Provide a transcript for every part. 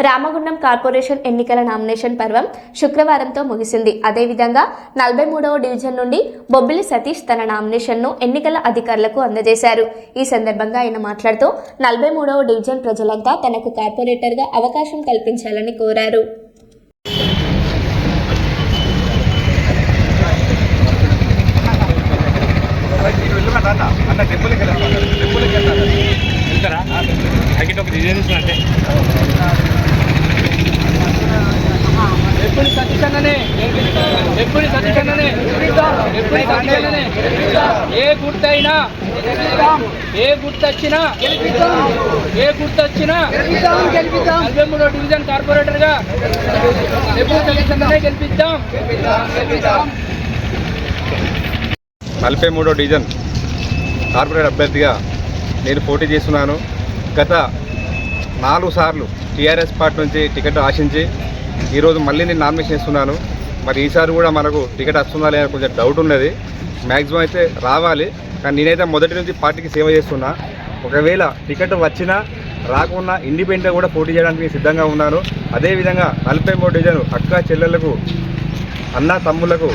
Ramagundam corporation ఎన్నికల nomination పర్వం శుక్రవారంతో ముగిసింది. అదేవిధంగా నలభై మూడవ డివిజన్ నుండి బొబ్బిలి సతీష్ తన నామినేషన్ను ఎన్నికల అధికారులకు అందజేశారు. ఈ సందర్భంగా ఆయన మాట్లాడుతూ నలభై మూడవ డివిజన్ ప్రజలంతా తనకు కార్పొరేటర్గా అవకాశం కల్పించాలని కోరారు. ఒక డిజైన్ అంటే ఎప్పుడు సతీషన్ననే ఎప్పుడు సతీషన్ననే ఎప్పుడు సతీషన్ననే ఏ గుర్తైనా? ఏ గుర్తొచ్చినా? ఏ గుర్తొచ్చినా? నలభై మూడో డివిజన్ కార్పొరేటర్గా ఎప్పుడు సతీషన్ననే గెలిపిద్దాం? నలభై మూడో డివిజన్ కార్పొరేట్ అభ్యర్థిగా నేను పోటీ చేస్తున్నాను. గత నాలుగు సార్లు టీఆర్ఎస్ పార్టీ నుంచి టికెట్ ఆశించి ఈరోజు మళ్ళీ నేను నామినేషన్ ఇస్తున్నాను మరి ఈసారి కూడా మనకు టికెట్ వస్తుందా లేదా కొంచెం డౌట్ ఉన్నది. మ్యాక్సిమం అయితే రావాలి. కానీ నేనైతే మొదటి నుంచి పార్టీకి సేవ చేస్తున్నా. ఒకవేళ టికెట్ వచ్చినా రాకున్నా ఇండిపెండెంట్ కూడా పోటీ చేయడానికి సిద్ధంగా ఉన్నాను. అదేవిధంగా నలభై మూడు డివిజన్ అక్క చెల్లెలకు అన్న తమ్ములకు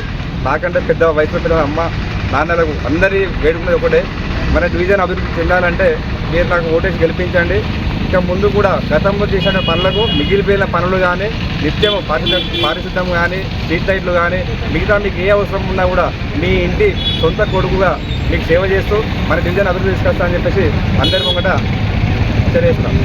నాకంటే పెద్ద వయసు పెద్ద అమ్మ నాన్నలకు అందరి వేడుకున్నది ఒకటే. మన డివిజన్ అభివృద్ధి చెందాలంటే మీరు నాకు ఓటేసి గెలిపించండి. ఇక ముందు కూడా గతంలో చేసిన పనులకు మిగిలిపోయిన పనులు కానీ నిత్యం పారిశుద్ధం పారిశుద్ధం కానీ స్ట్రీట్ లైట్లు కానీ మిగతా మీకు ఏ అవసరం ఉన్నా కూడా మీ ఇంటి సొంత కొడుకుగా మీకు సేవ చేస్తూ మన డివిజన్ అభివృద్ధి తీసుకొస్తా అని చెప్పేసి అందరి ముంగట తెలియజేస్తున్నాం